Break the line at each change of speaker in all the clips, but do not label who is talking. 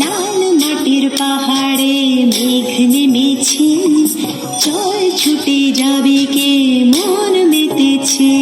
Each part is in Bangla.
লাল মাটির পাহাড়ে মেঘ নেমেছে চল ছুটে যাবে কে মন মেতেছে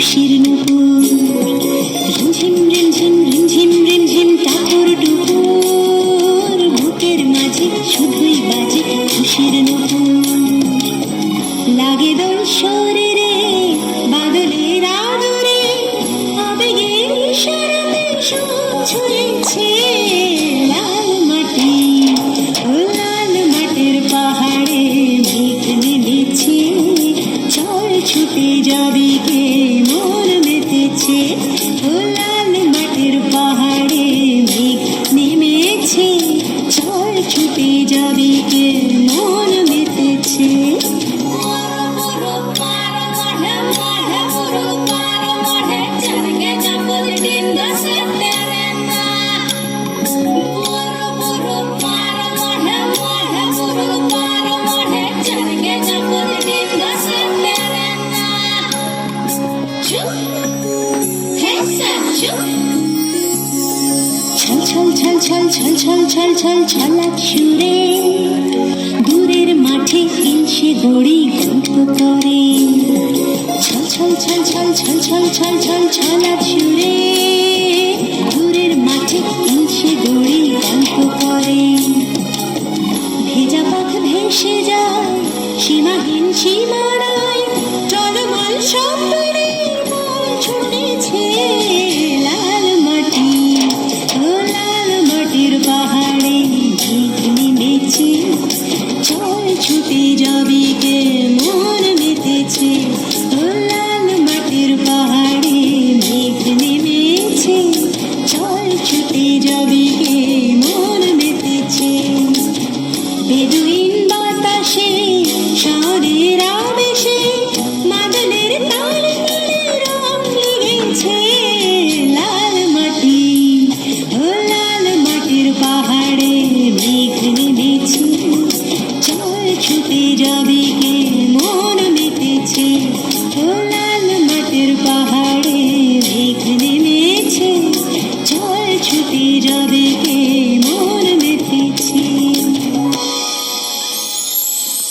খুশির নুপুর। রিমঝিম রিমঝিম রিমঝিম রিমঝিম টাপুর টুপুর বুকের মাঝে শুধুই বাজে খুশির নুপুর। লাগে দোল শরীরে বাদলের আদরে, আবেগের ইশারাতে লাল মাটি। লাল মাটির পাহাড়ে মেঘ নেমেছে, চল ছুটে যাবে ছল ছল ছল ছল ছল ছল ছল ছল ছল ছল ছল ছল ছল ছল ছল ছল ভেসে সীমাহীন সীমানায় টলমল শব্দরে ছুটে যাবি যাবিকে মন মেতেছে ও লাল পাহাড়ে মেঘ নেমেছে। জল যাবে